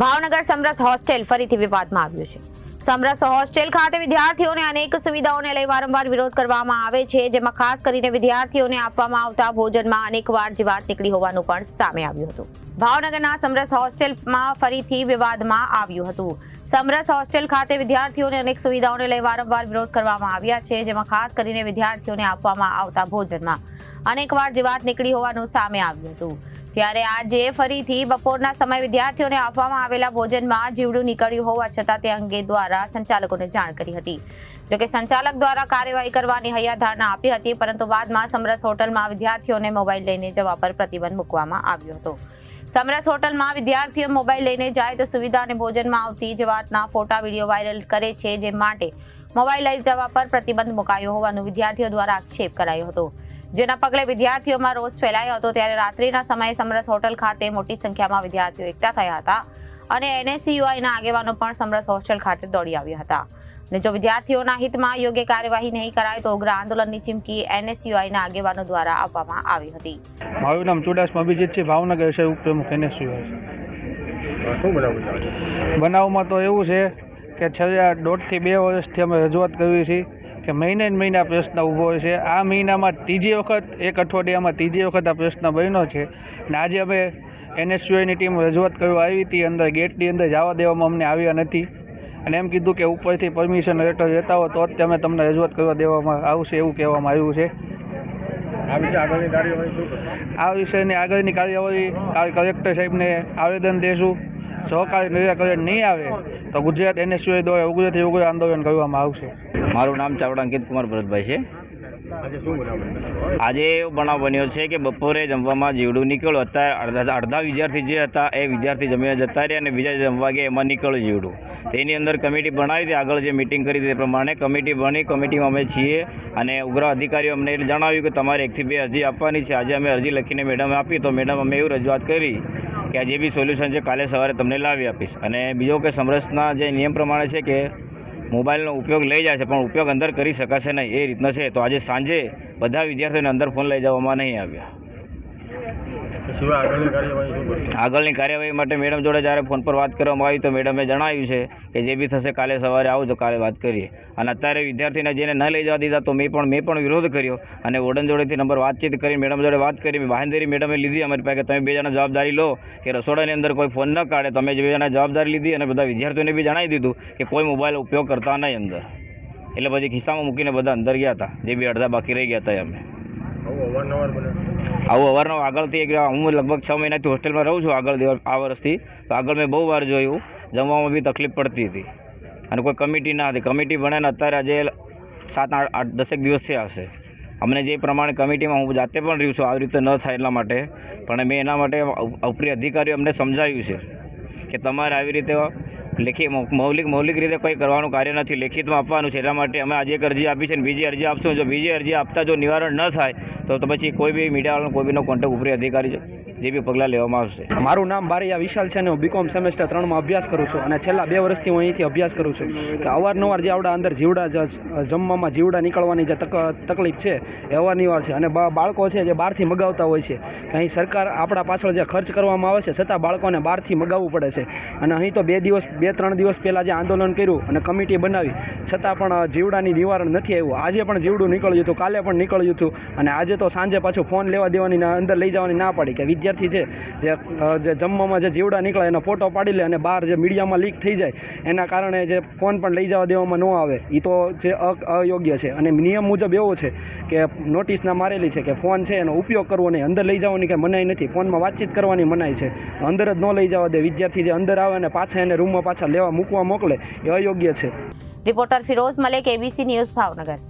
ભાવનગર સમરસ hostel ફરીથી વિવાદમાં આવ્યું છે. સમરસ હોસ્ટેલ ખાતે વિદ્યાર્થીઓને અનેક સુવિધાઓને લઈ વારંવાર વિરોધ કરવામાં આવે છે, જેમાં ખાસ કરીને વિદ્યાર્થીઓને આપવામાં આવતા ભોજનમાં અનેકવાર જીવાત નીકળી હોવાનું પણ સામે આવ્યું હતું. ભાવનગરના સમરસ હોસ્ટેલમાં ફરીથી વિવાદમાં આવ્યું હતું. સમરસ હોસ્ટેલ ખાતે વિદ્યાર્થીઓને અનેક સુવિધાઓને લઈ વારંવાર વિરોધ કરવામાં આવ્યા છે, જેમાં ખાસ કરીને વિદ્યાર્થીઓને આપવામાં આવતા ભોજનમાં અનેકવાર જીવાત નીકળી હોવાનું સામે આવ્યું હતું. ત્યારે આજે ફરીથી બપોરના સમયે વિદ્યાર્થીઓને આપવામાં આવેલા ભોજનમાં જીવડું નીકળ્યું હોવા છતાં તે અંગે દ્વારા સંચાલકોને જાણ કરી હતી. જોકે સંચાલક દ્વારા કાર્યવાહી કરવાની હૈયાધારણા આપી હતી, પરંતુ બાદમાં સમરસ હોટલમાં વિદ્યાર્થીઓને મોબાઈલ લઈને જવા પર પ્રતિબંધ મૂકવામાં આવ્યો હતો. સમરસ હોટલમાં વિદ્યાર્થીઓ મોબાઈલ લઈને જાય તો સુવિધા અને ભોજનમાં આવતી જ વાતના ફોટા, વીડિયો વાયરલ કરે છે, જે માટે મોબાઈલ લઈ જવા પર પ્રતિબંધ મુકાયો હોવાનું વિદ્યાર્થીઓ દ્વારા આક્ષેપ કરાયો હતો. જેના પગલે વિદ્યાર્થીઓમાં રોષ ફેલાયો હતો ત્યારે રાત્રિના સમયે સમરસ હોટલ ખાતે મોટી સંખ્યામાં વિદ્યાર્થીઓ એકઠા થયા હતા અને એનએસયુઆઈના આગેવાનો પણ સમરસ હોસ્ટેલ ખાતે દોડી આવ્યા હતા. અને જો વિદ્યાર્થીઓના હિતમાં યોગ્ય કાર્યવાહી નહીં કરાય તો ઉગ્ર આંદોલનની ચીમકી એનએસયુઆઈના આગેવાનો દ્વારા આપવામાં આવી હતી. મારું નામ ચુડાસમા અભિજીત છે ભાવનગર છે. ઉપપ્રમુખ એનએસયુઆઈ બનાવમાં તો એવું છે કે છેલ્લા દોઢથી બે વર્ષથી અમે રજૂઆત કરવી છીએ કે મહિને ને મહિને આ પ્રશ્ન ઊભો હોય છે. આ મહિનામાં ત્રીજી વખત એક અઠવાડિયામાં ત્રીજી વખત આ પ્રશ્ન બન્યો છે. ને આજે અમે એનએસયુઆઈની ટીમ રજૂઆત કરવા આવી હતી. અંદર ગેટની અંદર જવા દેવામાં અમને આવ્યા નથી. અને એમ કીધું કે ઉપરથી પરમિશન લેટર લેતા હો તો જ તમે તમને રજૂઆત કરવા દેવામાં આવશે એવું કહેવામાં આવ્યું છે. આ વિશે આગળની કાર્યવાહી આ વિષયની આગળની કાર્યવાહી કલેક્ટર સાહેબને આવેદન દેશું. જો કાલે નિરાકરણ નહીં આવે તો ગુજરાત એનએસયુઆઈ દ્વારા ઉગ્રથી ઉગ્ર આંદોલન કરવામાં આવશે. મારું નામ ચાવડા અંકિત કુમાર ભરતભાઈ છે. આજે શું આજે એવો બનાવ બન્યો છે કે બપોરે જમવામાં જીવડું નીકળ્યું અત્યારે અડધા વિદ્યાર્થી જે હતા એ વિદ્યાર્થી જમીને જતા રહ્યા અને બીજા જમવા ગયા એમાં નીકળ્યું જીવડું. તેની અંદર કમિટી બનાવી હતી આગળ જે મિટિંગ કરી હતી તે પ્રમાણે કમિટી બની કમિટીમાં અમે છીએ અને ઉગ્ર અધિકારીઓ અમને એટલે જણાવ્યું કે તમારે એકથી બે અરજી આપવાની છે. આજે અમે અરજી લખીને મેડમ આપી તો મેડમ અમે એવું રજૂઆત કરી કે આ જે બી સોલ્યુશન છે કાલે સવારે તમને લાવી આપીશ. અને બીજો કે સમરસના જે નિયમ પ્રમાણે છે કે મોબાઈલનો ઉપયોગ લઈ જાય છે, પણ ઉપયોગ અંદર કરી શકાશે નહીં. એ રીતનો છે. તો આજે સાંજે બધા વિદ્યાર્થીઓને અંદર ફોન લઈ જવામાં નહીં આવ્યા. આગળની કાર્યવાહી માટે મેડમ જોડે જ્યારે ફોન પર વાત કરવામાં આવી તો મેડમે જણાવ્યું છે કે જે બી થશે કાલે સવારે આવો તો કાલે વાત કરીએ. અને અત્યારે વિદ્યાર્થીને જેને ન લઈ જવા દીધા તો મેં પણ મેં પણ વિરોધ કર્યો. અને વોર્ડન જોડેથી નંબર વાતચીત કરી મેડમ જોડે વાત કરી. બાંહેધરી મેડમે લીધી અમારી પાસે તમે બે જણા જવાબદારી લો કે રસોડાની અંદર કોઈ ફોન ન કાઢે. તમે બે જણા જવાબદારી લીધી અને બધા વિદ્યાર્થીઓને બી જણાવી દીધું કે કોઈ મોબાઈલ ઉપયોગ કરતા નહીં અંદર. એટલે પછી ખિસ્સામાં મૂકીને બધા અંદર ગયા હતા. જે બી અડધા બાકી રહી ગયા હતા અમે. આવું અવારનવાર આગળથી એક હું લગભગ છ મહિનાથી હોસ્ટેલમાં રહું છું આગળ આ વર્ષથી. તો આગળ મેં બહુ વાર જોયું. જમવામાં બી તકલીફ પડતી હતી. અને કોઈ કમિટી ના હતી. કમિટી ને અત્યારે આજે સાત આઠ આઠ દસેક દિવસથી આવશે અમને જે પ્રમાણે કમિટીમાં હું જાતે પણ રહ્યું છું, આવી રીતે ન થાય એટલા માટે. પણ મેં એના માટે ઉપરી અધિકારીઓ અમને સમજાવ્યું છે કે તમારે આવી રીતે લેખી મૌલિક મૌલિક રીતે કંઈ કરવાનું કાર્ય નથી. લેખિતમાં આપવાનું છે. એટલા માટે અમે આજે એક અરજી આપી છે ને બીજી અરજી આપશું. જો બીજી અરજી આપતા જો નિવારણ ન થાય, તો પછી કોઈ બી મીડિયાવાળાનો, કોઈ બીનો કોન્ટેક્ટ ઉપરી અધિકારી જે બી પગલાં લેવામાં આવશે. મારું નામ બારિયા વિશાલ છે અને હું બીકોમ સેમેસ્ટર ત્રણમાં અભ્યાસ કરું છું અને છેલ્લા બે વર્ષથી હું અહીંથી અભ્યાસ કરું છું. કે અવારનવાર જે આવડા અંદર જીવડા જમવામાં જીવડા નીકળવાની જે તક, તકલીફ છે એ અવારનવાર છે. અને બાળકો છે જે બહારથી મગાવતા હોય છે. કે અહીં સરકાર આપણા પાછળ જે ખર્ચ કરવામાં આવે છે, છતાં બાળકોને બહારથી મગાવવું પડે છે. અને અહીં તો બે દિવસ, બે ત્રણ દિવસ પહેલાં જે આંદોલન કર્યું અને કમિટી બનાવી, છતાં પણ જીવડાની નિવારણ નથી આવ્યું. આજે પણ જીવડું નીકળ્યું હતું, કાલે પણ નીકળ્યું હતું અને આજે તો સાંજે પાછું ફોન લેવા દેવાની અંદર લઈ જવાની ના પાડી કે વિદ્યાર્થી છે, જે જમવામાં જે જીવડા નીકળે એનો ફોટો પાડી લે અને બહાર જે મીડિયામાં લીક થઈ જાય, એના કારણે જે ફોન પણ લઈ જવા દેવામાં ન આવે. એ તો જે અયોગ્ય છે. અને નિયમ મુજબ એવો છે કે નોટિસના મારેલી છે કે ફોન છે એનો ઉપયોગ કરવો નહીં. અંદર લઈ જવાની કંઈ મનાઈ નથી. ફોનમાં વાતચીત કરવાની મનાઈ છે. અંદર જ ન લઈ જવા દે. વિદ્યાર્થી જે અંદર આવે અને પાછા એને રૂમમાં પાછા લેવા મૂકવા મોકલે એ અયોગ્ય છે. Reporter Firoz Malek ABC news Bhavnagar.